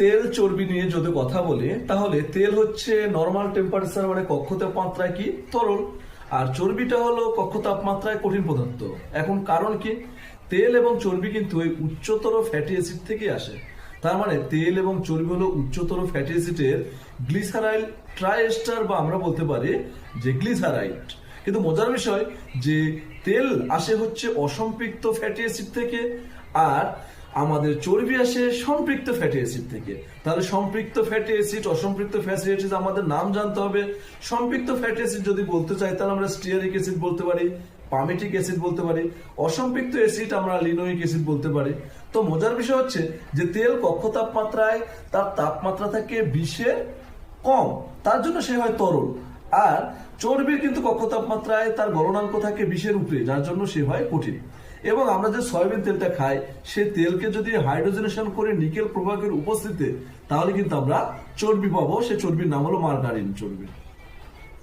তেল চর্বি নিয়ে যদি কথা বলি, তাহলে তেল হচ্ছে নর্মাল টেম্পারেচার মানে কক্ষ তাপমাত্রায় কি? তরল। আর চর্বিটা হলো কক্ষ তাপমাত্রায় কঠিন পদার্থ। এখন কারণ কি? তেল এবং চর্বি কিন্তু ওই উচ্চতর ফ্যাটি অ্যাসিড থেকে আসে। তার মানে তেল এবং চর্বি হলো উচ্চতর ফ্যাটি অ্যাসিডের গ্লিসারাইল ট্রাইএস্টার বা আমরা বলতে পারি যে গ্লিসারাইড কিন্তু মজার বিষয় যে তেল আসে হচ্ছে অসম্পৃক্ত ফ্যাটি অ্যাসিড থেকে, আর আমাদের চর্বি আসে সম্পৃক্ত ফ্যাটি অ্যাসিড থেকে। তাহলে সম্পৃক্ত ফ্যাটি অ্যাসিড অসম্পৃক্ত ফ্যাটি অ্যাসিড আমাদের নাম জানতে হবে। সম্পৃক্ত ফ্যাটি অ্যাসিড যদি বলতে চাই, তাহলে আমরা স্টিয়ারিক অ্যাসিড বলতে পারি পামেটিক অ্যাসিড বলতে পারি, অসম্পৃক্ত অ্যাসিড আমরা লিনোয়িক অ্যাসিড বলতে পারি। তো মজার বিষয় হচ্ছে যে তেল কক্ষ তাপমাত্রায় তার তাপমাত্রা থাকে বিশের কম, তার জন্য সে হয় তরল। আর চর্বির কিন্তু কক্ষ তাপমাত্রায় তার গলনাঙ্ক থাকে বিশের উপরে, যার জন্য সে হয় কঠিন। এবং আমরা যে সয়াবিন তেলটা খাই, সে তেলকে যদি হাইড্রোজেনেশন করে নিকেল প্রভাবের উপস্থিতি তাহলে কিন্তু আমরা চর্বি পাবো। সে চর্বির নাম হলো মার্গারিন চর্বি।